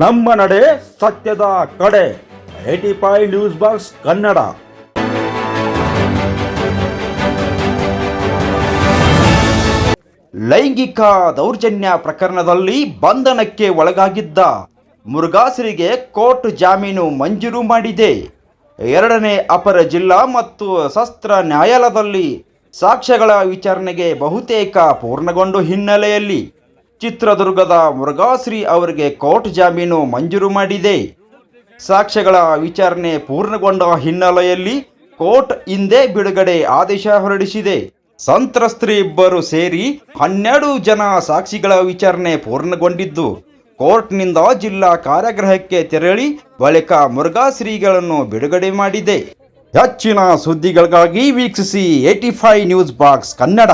ನಮ್ಮ ನಡೆ ಸತ್ಯದ ಕಡೆ. A T five news box Kannada. ಲೈಂಗಿಕ ದೌರ್ಜನ್ಯ ಪ್ರಕರಣದಲ್ಲಿ ಬಂಧನಕ್ಕೆ ಒಳಗಾಗಿದ್ದ ಮುರುಘಾಸರಿಗೆ ಕೋರ್ಟ್ ಜಾಮೀನು ಮಂಜೂರು ಮಾಡಿದೆ. ಎರಡನೇ ಅಪರ ಜಿಲ್ಲಾ ಮತ್ತು ಸಸ್ತ್ರ ನ್ಯಾಯಾಲಯದಲ್ಲಿ ಸಾಕ್ಷ್ಯಗಳ ವಿಚಾರಣೆಗೆ ಬಹುತೇಕ ಪೂರ್ಣಗೊಂಡ ಹಿನ್ನೆಲೆಯಲ್ಲಿ ಚಿತ್ರದುರ್ಗದ ಮುರುಘಾಶ್ರೀ ಅವರಿಗೆ ಕೋರ್ಟ್ ಜಾಮೀನು ಮಂಜೂರು ಮಾಡಿದೆ. ಸಾಕ್ಷ್ಯಗಳ ವಿಚಾರಣೆ ಪೂರ್ಣಗೊಂಡ ಹಿನ್ನೆಲೆಯಲ್ಲಿ ಕೋರ್ಟ್ ಹಿಂದೆ ಬಿಡುಗಡೆ ಆದೇಶ ಹೊರಡಿಸಿದೆ. ಸಂತ್ರಸ್ತರಿಬ್ಬರು ಸೇರಿ ಹನ್ನೆರಡು ಜನ ಸಾಕ್ಷಿಗಳ ವಿಚಾರಣೆ ಪೂರ್ಣಗೊಂಡಿದ್ದು, ಕೋರ್ಟ್ನಿಂದ ಜಿಲ್ಲಾ ಕಾರಾಗೃಹಕ್ಕೆ ತೆರಳಿ ಬಳಿಕ ಮುರುಘಾಶ್ರೀಗಳನ್ನು ಬಿಡುಗಡೆ ಮಾಡಿದೆ. ಹೆಚ್ಚಿನ ಸುದ್ದಿಗಳಿಗಾಗಿ ವೀಕ್ಷಿಸಿ A T five news box Kannada.